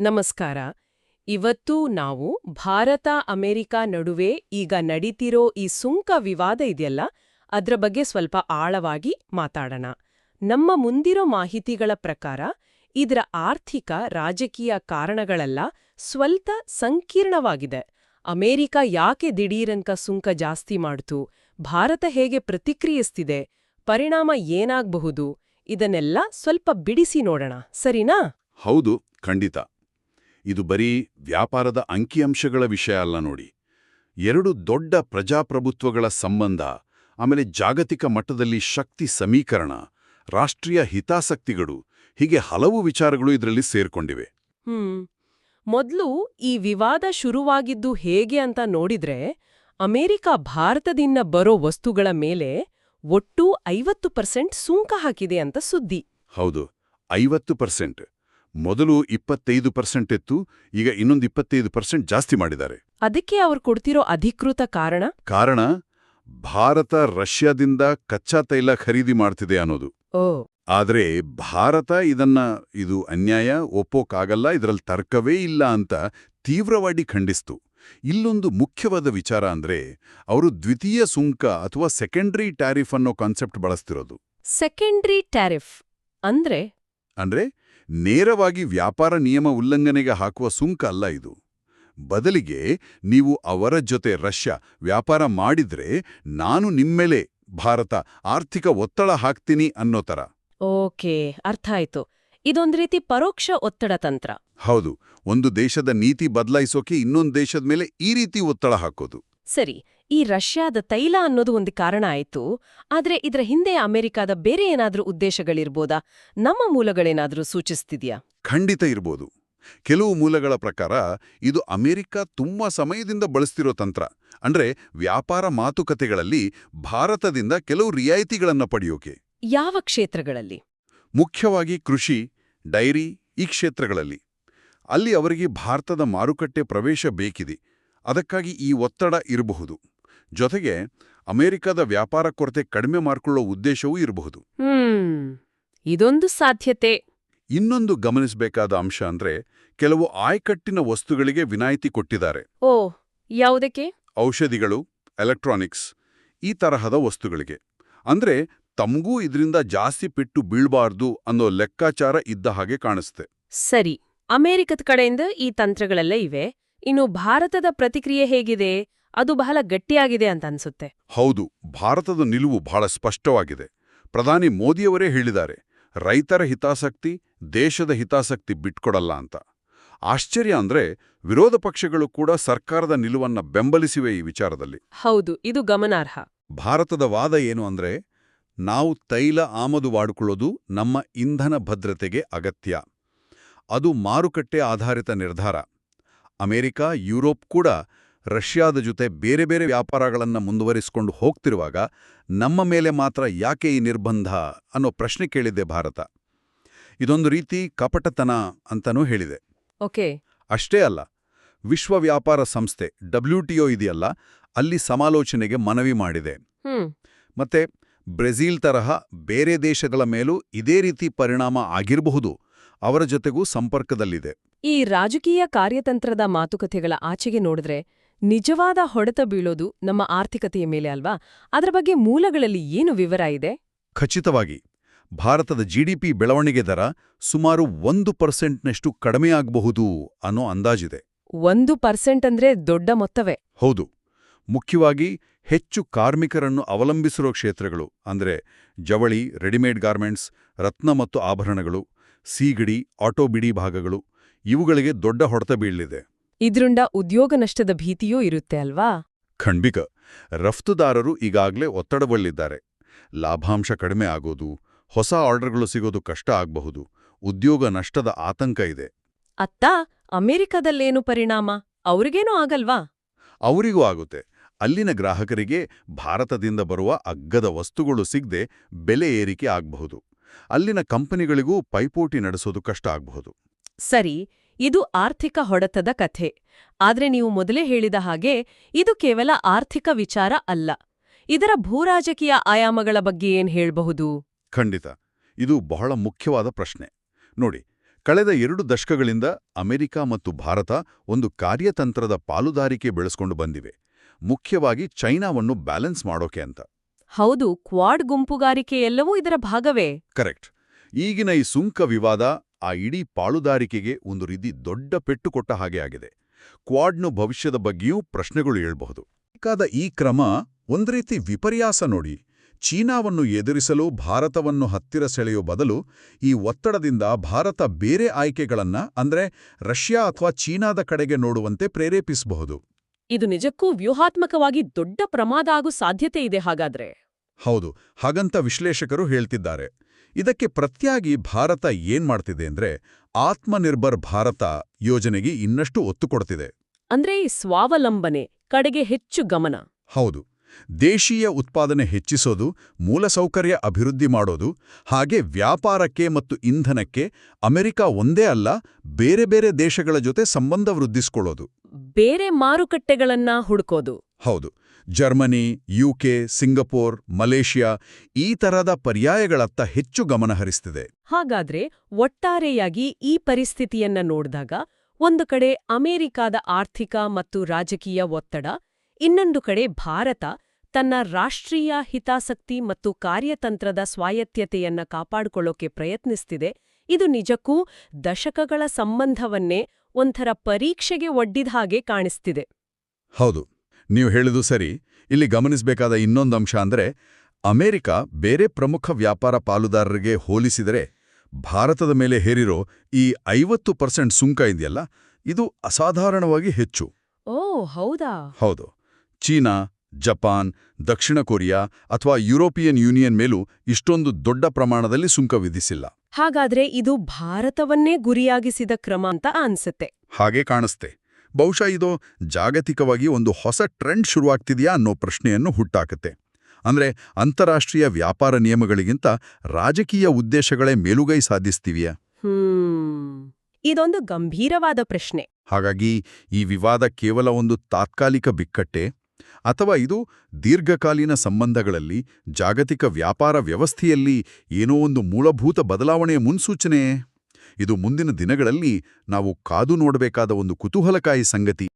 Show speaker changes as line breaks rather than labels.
ನಮಸ್ಕಾರ. ಇವತ್ತು ನಾವು ಭಾರತ ಅಮೆರಿಕ ನಡುವೆ ಈಗ ನಡೀತಿರೋ ಈ ಸುಂಕ ವಿವಾದ ಇದೆಯಲ್ಲ, ಅದ್ರ ಬಗ್ಗೆ ಸ್ವಲ್ಪ ಆಳವಾಗಿ ಮಾತಾಡೋಣ. ನಮ್ಮ ಮುಂದಿರೋ ಮಾಹಿತಿಗಳ ಪ್ರಕಾರ, ಇದರ ಆರ್ಥಿಕ, ರಾಜಕೀಯ ಕಾರಣಗಳೆಲ್ಲ ಸ್ವಲ್ಪ ಸಂಕೀರ್ಣವಾಗಿದೆ. ಅಮೆರಿಕ ಯಾಕೆ ದಿಢೀರಂಕ ಸುಂಕ ಜಾಸ್ತಿ ಮಾಡ್ತು? ಭಾರತ ಹೇಗೆ ಪ್ರತಿಕ್ರಿಯಿಸ್ತಿದೆ? ಪರಿಣಾಮ ಏನಾಗಬಹುದು? ಇದನ್ನೆಲ್ಲ ಸ್ವಲ್ಪ ಬಿಡಿಸಿ ನೋಡೋಣ. ಸರಿನಾ?
ಹೌದು, ಖಂಡಿತ. ಇದು ಬರೀ ವ್ಯಾಪಾರದ ಅಂಕಿಅಂಶಗಳ ವಿಷಯ ಅಲ್ಲ ನೋಡಿ. ಎರಡು ದೊಡ್ಡ ಪ್ರಜಾಪ್ರಭುತ್ವಗಳ ಸಂಬಂಧ ಆಮೇಲೆ ಜಾಗತಿಕ ಮಟ್ಟದಲ್ಲಿ ಶಕ್ತಿ ಸಮೀಕರಣ ರಾಷ್ಟ್ರೀಯ ಹಿತಾಸಕ್ತಿಗಳು ಹೀಗೆ ಹಲವು ವಿಚಾರಗಳು ಇದರಲ್ಲಿ ಸೇರ್ಕೊಂಡಿವೆ.
ಮೊದಲು ಮೊದ್ಲು ಈ ವಿವಾದ ಶುರುವಾಗಿದ್ದು ಹೇಗೆ ಅಂತ ನೋಡಿದ್ರೆ ಅಮೆರಿಕ ಭಾರತದಿಂದ ಬರೋ ವಸ್ತುಗಳ ಮೇಲೆ ಒಟ್ಟು ಐವತ್ತು ಪರ್ಸೆಂಟ್ ಸುಂಕ ಹಾಕಿದೆ ಅಂತ ಸುದ್ದಿ.
ಹೌದು ಐವತ್ತು ಪರ್ಸೆಂಟ್. ಮೊದಲು ಇಪ್ಪತ್ತೈದು ಪರ್ಸೆಂಟ್ ಇತ್ತು ಈಗ ಇನ್ನೊಂದು ಇಪ್ಪತ್ತೈದು ಪರ್ಸೆಂಟ್ ಜಾಸ್ತಿ ಮಾಡಿದ್ದಾರೆ.
ಅದಕ್ಕೆ ಅವರು ಕೊಡ್ತಿರೋ ಅಧಿಕೃತ ಕಾರಣ?
ಕಾರಣ ಭಾರತ ರಷ್ಯಾದಿಂದ ಕಚ್ಚಾ ತೈಲ ಖರೀದಿ ಮಾಡ್ತಿದೆ ಅನ್ನೋದು.
ಓ.
ಆದ್ರೆ ಭಾರತ ಇದನ್ನ ಇದು ಅನ್ಯಾಯ ಒಪ್ಪೋಕ್ಕಾಗಲ್ಲ ಇದರಲ್ಲಿ ತರ್ಕವೇ ಇಲ್ಲ ಅಂತ ತೀವ್ರವಾಗಿ ಖಂಡಿಸ್ತು. ಇಲ್ಲೊಂದು ಮುಖ್ಯವಾದ ವಿಚಾರ ಅಂದ್ರೆ ಅವರು ದ್ವಿತೀಯ ಸುಂಕ ಅಥವಾ ಸೆಕೆಂಡ್ರಿ ಟ್ಯಾರಿಫ್ ಅನ್ನೋ ಕಾನ್ಸೆಪ್ಟ್ ಬಳಸ್ತಿರೋದು.
ಸೆಕೆಂಡ್ರಿ ಟ್ಯಾರಿಫ್ ಅಂದ್ರೆ?
ಅಂದ್ರೆ ನೇರವಾಗಿ ವ್ಯಾಪಾರ ನಿಯಮ ಉಲ್ಲಂಘನೆಗೆ ಹಾಕುವ ಸುಂಕ ಅಲ್ಲ ಇದು. ಬದಲಿಗೆ ನೀವು ಅವರ ಜೊತೆ ರಷ್ಯಾ ವ್ಯಾಪಾರ ಮಾಡಿದ್ರೆ ನಾನು ನಿಮ್ಮೆಲೆ ಭಾರತ ಆರ್ಥಿಕ ಒತ್ತಡ ಹಾಕ್ತೀನಿ ಅನ್ನೋ ತರ.
ಓಕೆ ಅರ್ಥ ಆಯ್ತು. ಇದೊಂದು ರೀತಿ ಪರೋಕ್ಷ ಒತ್ತಡ ತಂತ್ರ.
ಹೌದು ಒಂದು ದೇಶದ ನೀತಿ ಬದಲಾಯಿಸೋಕೆ ಇನ್ನೊಂದು ದೇಶದ ಮೇಲೆ ಈ ರೀತಿ ಒತ್ತಡ ಹಾಕೋದು.
ಸರಿ ಈ ರಷ್ಯಾದ ತೈಲ ಅನ್ನೋದು ಒಂದು ಕಾರಣ ಆಯಿತು ಆದರೆ ಇದರ ಹಿಂದೆ ಅಮೆರಿಕಾದ ಬೇರೆ ಏನಾದರೂ ಉದ್ದೇಶಗಳಿರ್ಬೋದಾ? ನಮ್ಮ ಮೂಲಗಳೇನಾದರೂ ಸೂಚಿಸ್ತಿದೆಯಾ?
ಖಂಡಿತ ಇರ್ಬೋದು. ಕೆಲವು ಮೂಲಗಳ ಪ್ರಕಾರ ಇದು ಅಮೆರಿಕ ತುಂಬಾ ಸಮಯದಿಂದ ಬಳಸ್ತಿರೋ ತಂತ್ರ. ಅಂದ್ರೆ ವ್ಯಾಪಾರ ಮಾತುಕತೆಗಳಲ್ಲಿ ಭಾರತದಿಂದ ಕೆಲವು ರಿಯಾಯಿತಿಗಳನ್ನ ಪಡೆಯೋಕೆ.
ಯಾವ ಕ್ಷೇತ್ರಗಳಲ್ಲಿ?
ಮುಖ್ಯವಾಗಿ ಕೃಷಿ ಡೈರಿ ಈ ಕ್ಷೇತ್ರಗಳಲ್ಲಿ. ಅಲ್ಲಿ ಅವರಿಗೆ ಭಾರತದ ಮಾರುಕಟ್ಟೆ ಪ್ರವೇಶ ಬೇಕಿದೆ. ಅದಕ್ಕಾಗಿ ಈ ಒತ್ತಡ ಇರಬಹುದು. ಜೊತೆಗೆ ಅಮೆರಿಕದ ವ್ಯಾಪಾರ ಕೊರತೆ ಕಡಿಮೆ ಮಾಡಿಕೊಳ್ಳೋ ಉದ್ದೇಶವೂ ಇರಬಹುದು.
ಇದೊಂದು ಸಾಧ್ಯತೆ.
ಇನ್ನೊಂದು ಗಮನಿಸಬೇಕಾದ ಅಂಶ ಅಂದ್ರೆ ಕೆಲವು ಆಯ್ಕಟ್ಟಿನ ವಸ್ತುಗಳಿಗೆ ವಿನಾಯಿತಿ ಕೊಟ್ಟಿದ್ದಾರೆ.
ಓ ಯಾವುದಕ್ಕೆ?
ಔಷಧಿಗಳು ಎಲೆಕ್ಟ್ರಾನಿಕ್ಸ್ ಈ ತರಹದ ವಸ್ತುಗಳಿಗೆ. ಅಂದ್ರೆ ತಮಗೂ ಇದರಿಂದ ಜಾಸ್ತಿ ಪೆಟ್ಟು ಬೀಳಬಾರ್ದು ಅನ್ನೋ ಲೆಕ್ಕಾಚಾರ ಇದ್ದ ಹಾಗೆ ಕಾಣಿಸ್ತೆ.
ಸರಿ ಅಮೆರಿಕದ ಕಡೆಯಿಂದ ಈ ತಂತ್ರಗಳೆಲ್ಲ ಇವೆ. ಇನ್ನು ಭಾರತದ ಪ್ರತಿಕ್ರಿಯೆ ಹೇಗಿದೆ? ಅದು ಬಹಳ ಗಟ್ಟಿಯಾಗಿದೆ ಅಂತ ಅನ್ಸುತ್ತೆ.
ಹೌದು ಭಾರತದ ನಿಲುವು ಬಹಳ ಸ್ಪಷ್ಟವಾಗಿದೆ. ಪ್ರಧಾನಿ ಮೋದಿಯವರೇ ಹೇಳಿದ್ದಾರೆ ರೈತರ ಹಿತಾಸಕ್ತಿ ದೇಶದ ಹಿತಾಸಕ್ತಿ ಬಿಟ್ಕೊಡಲ್ಲ ಅಂತ. ಆಶ್ಚರ್ಯ ಅಂದ್ರೆ ವಿರೋಧ ಪಕ್ಷಗಳು ಕೂಡ ಸರ್ಕಾರದ ನಿಲುವನ್ನ ಬೆಂಬಲಿಸಿವೆ ಈ ವಿಚಾರದಲ್ಲಿ.
ಹೌದು ಇದು ಗಮನಾರ್ಹ.
ಭಾರತದ ವಾದ ಏನು ಅಂದ್ರೆ ನಾವು ತೈಲ ಆಮದು ಮಾಡಿಕೊಳ್ಳೋದು ನಮ್ಮ ಇಂಧನ ಭದ್ರತೆಗೆ ಅಗತ್ಯ. ಅದು ಮಾರುಕಟ್ಟೆ ಆಧಾರಿತ ನಿರ್ಧಾರ. ಅಮೆರಿಕ ಯುರೋಪ್ ಕೂಡ ರಷ್ಯಾದ ಜೊತೆ ಬೇರೆ ಬೇರೆ ವ್ಯಾಪಾರಗಳನ್ನು ಮುಂದುವರಿಸಿಕೊಂಡು ಹೋಗ್ತಿರುವಾಗ ನಮ್ಮ ಮೇಲೆ ಮಾತ್ರ ಯಾಕೆ ಈ ನಿರ್ಬಂಧ ಅನ್ನೋ ಪ್ರಶ್ನೆ ಕೇಳಿದೆ ಭಾರತ. ಇದೊಂದು ರೀತಿ ಕಪಟತನ ಅಂತನೂ ಹೇಳಿದೆ.
ಓಕೆ.
ಅಷ್ಟೇ ಅಲ್ಲ ವಿಶ್ವ ವ್ಯಾಪಾರ ಸಂಸ್ಥೆ ಡಬ್ಲ್ಯೂಟಿಒ ಇದೆಯಲ್ಲ ಅಲ್ಲಿ ಸಮಾಲೋಚನೆಗೆ ಮನವಿ ಮಾಡಿದೆ. ಮತ್ತೆ ಬ್ರೆಜಿಲ್ ತರಹ ಬೇರೆ ದೇಶಗಳ ಮೇಲೂ ಇದೇ ರೀತಿ ಪರಿಣಾಮ ಆಗಿರಬಹುದು ಅವರ ಜೊತೆಗೂ ಸಂಪರ್ಕದಲ್ಲಿದೆ.
ಈ ರಾಜಕೀಯ ಕಾರ್ಯತಂತ್ರದ ಮಾತುಕತೆಗಳ ಆಚೆಗೆ ನೋಡಿದ್ರೆ ನಿಜವಾದ ಹೊಡೆತ ಬೀಳೋದು ನಮ್ಮ ಆರ್ಥಿಕತೆಯ ಮೇಲೆ ಅಲ್ವಾ? ಅದರ ಬಗ್ಗೆ ಮೂಲಗಳಲ್ಲಿ ಏನು ವಿವರ ಇದೆ?
ಖಚಿತವಾಗಿ ಭಾರತದ ಜಿಡಿಪಿ ಬೆಳವಣಿಗೆ ದರ ಸುಮಾರು ಒಂದು ಪರ್ಸೆಂಟ್ನಷ್ಟು ಕಡಿಮೆಯಾಗಬಹುದು ಅನ್ನೋ ಅಂದಾಜಿದೆ.
ಒಂದು ಪರ್ಸೆಂಟ್ ಅಂದ್ರೆ ದೊಡ್ಡ ಮೊತ್ತವೇ.
ಹೌದು. ಮುಖ್ಯವಾಗಿ ಹೆಚ್ಚು ಕಾರ್ಮಿಕರನ್ನು ಅವಲಂಬಿಸಿರೋ ಕ್ಷೇತ್ರಗಳು ಅಂದ್ರೆ ಜವಳಿ ರೆಡಿಮೇಡ್ ಗಾರ್ಮೆಂಟ್ಸ್ ರತ್ನ ಮತ್ತು ಆಭರಣಗಳು ಸೀಗಡಿ ಆಟೋ ಬಿಡಿ ಭಾಗಗಳು ಇವುಗಳಿಗೆ ದೊಡ್ಡ ಹೊಡೆತ ಬೀಳಲಿದೆ.
ಇದ್ರಿಂದ ಉದ್ಯೋಗ ನಷ್ಟದ ಭೀತಿಯೂ ಇರುತ್ತೆ ಅಲ್ವಾ?
ಖಂಡಿಕ. ರಫ್ತುದಾರರು ಈಗಾಗಲೇ ಒತ್ತಡವಲ್ಲಿದ್ದಾರೆ ಲಾಭಾಂಶ ಕಡಿಮೆ ಆಗೋದು ಹೊಸ ಆರ್ಡರ್ಗಳು ಸಿಗೋದು ಕಷ್ಟ ಆಗಬಹುದು ಉದ್ಯೋಗ ನಷ್ಟದ ಆತಂಕ ಇದೆ.
ಅತ್ತ ಅಮೆರಿಕದಲ್ಲೇನು ಪರಿಣಾಮ? ಅವ್ರಿಗೇನೂ ಆಗಲ್ವಾ?
ಅವರಿಗೂ ಆಗುತ್ತೆ. ಅಲ್ಲಿನ ಗ್ರಾಹಕರಿಗೆ ಭಾರತದಿಂದ ಬರುವ ಅಗ್ಗದ ವಸ್ತುಗಳು ಸಿಗದೆ ಬೆಲೆ ಏರಿಕೆ ಆಗಬಹುದು. ಅಲ್ಲಿನ ಕಂಪನಿಗಳಿಗೂ ಪೈಪೋಟಿ ನಡೆಸೋದು ಕಷ್ಟ ಆಗಬಹುದು.
ಸರಿ ಇದು ಆರ್ಥಿಕ ಹೊಡೆತದ ಕಥೆ. ಆದ್ರೆ ನೀವು ಮೊದಲೇ ಹೇಳಿದ ಹಾಗೆ ಇದು ಕೇವಲ ಆರ್ಥಿಕ ವಿಚಾರ ಅಲ್ಲ. ಇದರ ಭೂರಾಜಕೀಯ ಆಯಾಮಗಳ ಬಗ್ಗೆ ಏನ್ ಹೇಳಬಹುದು?
ಖಂಡಿತ. ಇದು ಬಹಳ ಮುಖ್ಯವಾದ ಪ್ರಶ್ನೆ. ನೋಡಿ ಕಳೆದ ಎರಡು ದಶಕಗಳಿಂದ ಅಮೆರಿಕ ಮತ್ತು ಭಾರತ ಒಂದು ಕಾರ್ಯತಂತ್ರದ ಪಾಲುದಾರಿಕೆ ಬೆಳೆಸ್ಕೊಂಡು ಬಂದಿವೆ. ಮುಖ್ಯವಾಗಿ ಚೈನಾವನ್ನು ಬ್ಯಾಲೆನ್ಸ್ ಮಾಡೋಕೆ ಅಂತ.
ಹೌದು ಕ್ವಾಡ್ ಗುಂಪುಗಾರಿಕೆ ಎಲ್ಲವೂ ಇದರ ಭಾಗವೇ.
ಕರೆಕ್ಟ್. ಈಗಿನ ಈ ಸುಂಕ ವಿವಾದ ಆ ಇಡೀ ಪಾಳುದಾರಿಕೆಗೆ ಒಂದು ರೀತಿ ದೊಡ್ಡ ಪೆಟ್ಟು ಕೊಟ್ಟ ಹಾಗೆ ಆಗಿದೆ. ಕ್ವಾಡ್ನ ಭವಿಷ್ಯದ ಬಗ್ಗೆಯೂ ಪ್ರಶ್ನೆಗಳು ಏಳಬಹುದು ಬೇಕಾದ ಈ ಕ್ರಮ ಒಂದು ರೀತಿ ವಿಪರ್ಯಾಸ ನೋಡಿ. ಚೀನಾವನ್ನು ಎದುರಿಸಲು ಭಾರತವನ್ನು ಹತ್ತಿರ ಸೆಳೆಯೋ ಬದಲು ಈ ಒತ್ತಡದಿಂದ ಭಾರತ ಬೇರೆ ಆಯ್ಕೆಗಳನ್ನ ಅಂದ್ರೆ ರಷ್ಯಾ ಅಥವಾ ಚೀನಾದ ಕಡೆಗೆ ನೋಡುವಂತೆ ಪ್ರೇರೇಪಿಸಬಹುದು.
ಇದು ನಿಜಕ್ಕೂ ವ್ಯೂಹಾತ್ಮಕವಾಗಿ ದೊಡ್ಡ ಪ್ರಮಾದ ಆಗೋ ಸಾಧ್ಯತೆ ಇದೆ ಹಾಗಾದ್ರೆ.
ಹೌದು ಹಾಗಂತ ವಿಶ್ಲೇಷಕರು ಹೇಳ್ತಿದ್ದಾರೆ. ಇದಕ್ಕೆ ಪ್ರತಿಯಾಗಿ ಭಾರತ ಏನ್ ಮಾಡ್ತಿದೆ ಅಂದ್ರೆ ಆತ್ಮನಿರ್ಭರ್ ಭಾರತ ಯೋಜನೆಗೆ ಇನ್ನಷ್ಟು ಒತ್ತು ಕೊಡ್ತಿದೆ.
ಅಂದ್ರೆ ಈ ಸ್ವಾವಲಂಬನೆ ಕಡೆಗೆ ಹೆಚ್ಚು ಗಮನ.
ಹೌದು. ದೇಶೀಯ ಉತ್ಪಾದನೆ ಹೆಚ್ಚಿಸೋದು ಮೂಲಸೌಕರ್ಯ ಅಭಿವೃದ್ಧಿ ಮಾಡೋದು ಹಾಗೆ ವ್ಯಾಪಾರಕ್ಕೆ ಮತ್ತು ಇಂಧನಕ್ಕೆ ಅಮೆರಿಕ ಒಂದೇ ಅಲ್ಲ ಬೇರೆ ಬೇರೆ ದೇಶಗಳ ಜೊತೆ ಸಂಬಂಧ ವೃದ್ಧಿಸ್ಕೊಳ್ಳೋದು.
ಬೇರೆ ಮಾರುಕಟ್ಟೆಗಳನ್ನ ಹುಡುಕೋದು.
ಹೌದು. ಜರ್ಮನಿ ಯುಕೆ ಸಿಂಗಪೂರ್ ಮಲೇಷಿಯಾ ಈ ತರಹದ ಪರ್ಯಾಯಗಳತ್ತ ಹೆಚ್ಚು ಗಮನ ಹರಿಸ್ತಿದೆ.
ಹಾಗಾದ್ರೆ ಒಟ್ಟಾರೆಯಾಗಿ ಈ ಪರಿಸ್ಥಿತಿಯನ್ನ ನೋಡಿದಾಗ ಒಂದು ಕಡೆ ಅಮೆರಿಕಾದ ಆರ್ಥಿಕ ಮತ್ತು ರಾಜಕೀಯ ಒತ್ತಡ ಇನ್ನೊಂದು ಕಡೆ ಭಾರತ ತನ್ನ ರಾಷ್ಟ್ರೀಯ ಹಿತಾಸಕ್ತಿ ಮತ್ತು ಕಾರ್ಯತಂತ್ರದ ಸ್ವಾಯತ್ತತೆಯನ್ನ ಕಾಪಾಡಿಕೊಳ್ಳೋಕೆ ಪ್ರಯತ್ನಿಸ್ತಿದೆ. ಇದು ನಿಜಕ್ಕೂ ದಶಕಗಳ ಸಂಬಂಧವನ್ನೇ ಒಂಥರ ಪರೀಕ್ಷೆಗೆ ಒಡ್ಡಿದ ಹಾಗೆ ಕಾಣಿಸ್ತಿದೆ.
ಹೌದು. ನೀವು ಹೇಳಿದು ಸರಿ. ಇಲ್ಲಿ ಗಮನಿಸಬೇಕಾದ ಇನ್ನೊಂದು ಅಂಶ ಅಂದ್ರೆ ಅಮೆರಿಕ ಬೇರೆ ಪ್ರಮುಖ ವ್ಯಾಪಾರ ಪಾಲುದಾರರಿಗೆ ಹೋಲಿಸಿದರೆ ಭಾರತದ ಮೇಲೆ ಹೇರಿರೋ ಈ ಐವತ್ತು ಪರ್ಸೆಂಟ್ ಸುಂಕ ಇದೆಯಲ್ಲ ಇದು ಅಸಾಧಾರಣವಾಗಿ ಹೆಚ್ಚು.
ಓ ಹೌದಾ?
ಹೌದು. ಚೀನಾ ಜಪಾನ್ ದಕ್ಷಿಣ ಕೊರಿಯಾ ಅಥವಾ ಯುರೋಪಿಯನ್ ಯೂನಿಯನ್ ಮೇಲೂ ಇಷ್ಟೊಂದು ದೊಡ್ಡ ಪ್ರಮಾಣದಲ್ಲಿ ಸುಂಕ ವಿಧಿಸಿಲ್ಲ.
ಹಾಗಾದ್ರೆ ಇದು ಭಾರತವನ್ನೇ ಗುರಿಯಾಗಿಸಿದ ಕ್ರಮ ಅಂತ ಅನ್ಸುತ್ತೆ.
ಹಾಗೆ ಕಾಣಿಸ್ತೆ. ಬಹುಶಃ ಇದು ಜಾಗತಿಕವಾಗಿ ಒಂದು ಹೊಸ ಟ್ರೆಂಡ್ ಶುರುವಾಗ್ತಿದೆಯಾ ಅನ್ನೋ ಪ್ರಶ್ನೆಯನ್ನು ಹುಟ್ಟಾಕತ್ತೆ. ಅಂದ್ರೆ ಅಂತಾರಾಷ್ಟ್ರೀಯ ವ್ಯಾಪಾರ ನಿಯಮಗಳಿಗಿಂತ ರಾಜಕೀಯ ಉದ್ದೇಶಗಳೇ ಮೇಲುಗೈ ಸಾಧಿಸ್ತೀವಿಯಾ?
ಹ್ಮ್ ಇದೊಂದು ಗಂಭೀರವಾದ ಪ್ರಶ್ನೆ.
ಹಾಗಾಗಿ ಈ ವಿವಾದ ಕೇವಲ ಒಂದು ತಾತ್ಕಾಲಿಕ ಬಿಕ್ಕಟ್ಟೆ? ಅಥವಾ ಇದು ದೀರ್ಘಕಾಲೀನ ಸಂಬಂಧಗಳಲ್ಲಿ ಜಾಗತಿಕ ವ್ಯಾಪಾರ ವ್ಯವಸ್ಥೆಯಲ್ಲಿ ಏನೋ ಒಂದು ಮೂಲಭೂತ ಬದಲಾವಣೆಯ ಮುನ್ಸೂಚನೆ ಇದು ಮುಂದಿನ ದಿನಗಳಲ್ಲಿ ನಾವು ಕಾದು ನೋಡಬೇಕಾದ ಒಂದು ಕುತೂಹಲಕಾಯಿ ಸಂಗತಿ.